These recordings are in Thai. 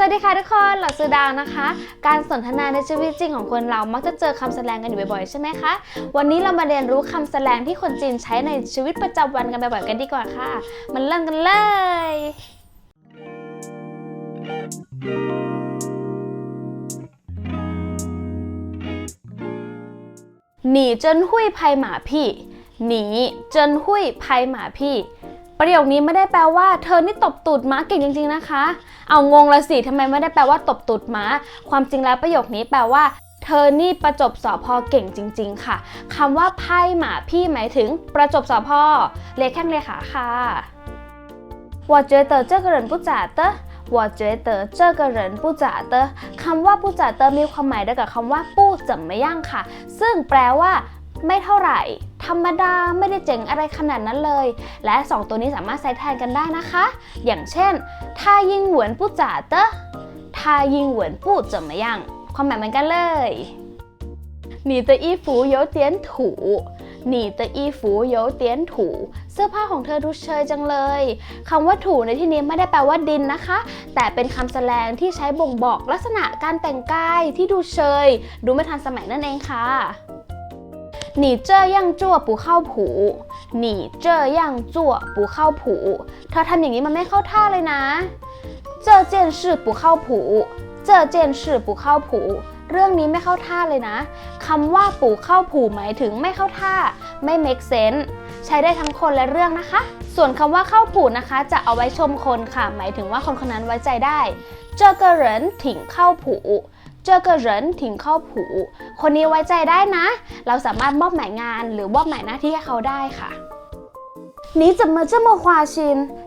สวัสดีค่ะทุกคนหลักสือดาวนะคะ การสนทนาในชีวิตจริงของคนเรามักจะเจอคำแสดงกันอยู่บ่อยๆใช่ไหมคะ วันนี้เรามาเรียนรู้คำแสดงที่คนจีนใช้ในชีวิตประจำวันกันบ่อยๆกันดีกว่าค่ะ มันเริ่มกันเลย หนีจนหุยภัยหมาพี่ หนีจนหุยภัยหมาพี่ ประโยคนี้ไม่ได้แปลว่าเธอนี่ตบตูดม้าเก่งจริง ๆนะคะ เอางงละสิทำไมไม่ได้แปลว่าตบตูดม้า ความจริงแล้วประโยคนี้แปลว่าเธอนี่ประจบสอพอเก่งจริง ๆ ค่ะคำว่าไพ่หมาพี่หมายถึงประจบสอพอเลขแข้งเลขาค่ะว่าเจอเตอเจ้ากระเรินผู้จ่าเตอว่าเจคำว่าผู้จ่าเตอมีความหมายเดียวกับคำว่าปู้จำไค่ะ ซึ่งแปลว่า ไม่เท่าไหร่ ธรรมดาไม่ได้เจ๋งอะไรขนาดนั้นเลย และ 2 ตัวนี้สามารถใช้แทนกันได้นะคะ อย่างเช่น他英文不咋的他英文不怎么样ความหมายเหมือนกันเลย你的衣服有点土你的衣服有点土เสื้อผ้าของเธอดูเชยจังเลยคำว่าถูในที่นี้ไม่ได้แปลว่าดินนะคะ แต่เป็นคำแสดงที่ใช้บ่งบอกลักษณะการแต่งกายที่ดูเชย ดูไม่ทันสมัยนั่นเองค่ะ 你这样做不靠谱你这样做不靠谱เธอทำอย่างนี้มันไม่เข้าท่าเลยนะ这件事不靠谱这件事不靠谱เรื่องนี้ไม่เข้าท่าเลยนะคำว่าปู่เข้าผูหมายถึงไม่เข้าท่า ไม่ make sense ใช้ได้ทั้งคนและเรื่องนะคะ ส่วนคำว่าเข้าผูนะคะ จะเอาไว้ชมคนค่ะ หมายถึงว่าคนคนนั้นไว้ใจได้ 这个人挺靠谱这个人挺靠谱คนนี้ไว้ใจได้นะ เราสามารถมอบหมายงานหรือมอบหมายหน้าที่ให้เขาได้ค่ะ你怎么这么花心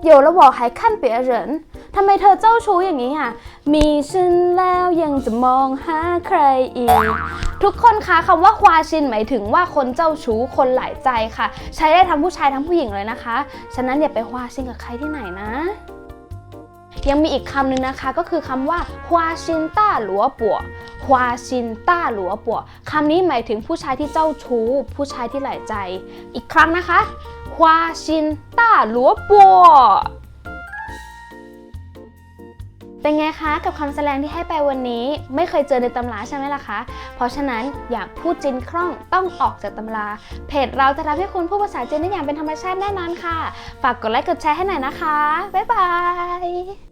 有了我还看别人ทำไมเธอเจ้าชู้อย่างนี้อ่ะ มีฉันแล้วยังจะมองหาใครอีก ทุกคนคะคำว่าควาชินหมายถึงว่าคนเจ้าชู้คนหลายใจค่ะ ใช้ได้ทั้งผู้ชายทั้งผู้หญิงเลยนะคะ ฉะนั้นอย่าไปควาชินกับใครที่ไหนนะ ยังมีอีกคำหนึ่งนะคะก็คือคำว่าฮวาชินต้าหลัวปัวฮวาชินต้าหลัวปัวคำนี้หมายถึงผู้ชายที่เจ้าชู้ ผู้ชายที่หลายใจ อีกครั้งนะคะฮวาชินต้าหลัวปัวเป็นไงคะกับคำแสดงที่ให้ไปวันนี้ ไม่เคยเจอในตำราใช่ไหมล่ะคะ เพราะฉะนั้นอยากพูดจีนคล่องต้องออกจากตำรา เพจเราจะทำให้คุณพูดภาษาจีนได้อย่างเป็นธรรมชาติแน่นอนค่ะ ฝากกดไลค์กดแชร์ให้หน่อยนะคะ บ๊ายบาย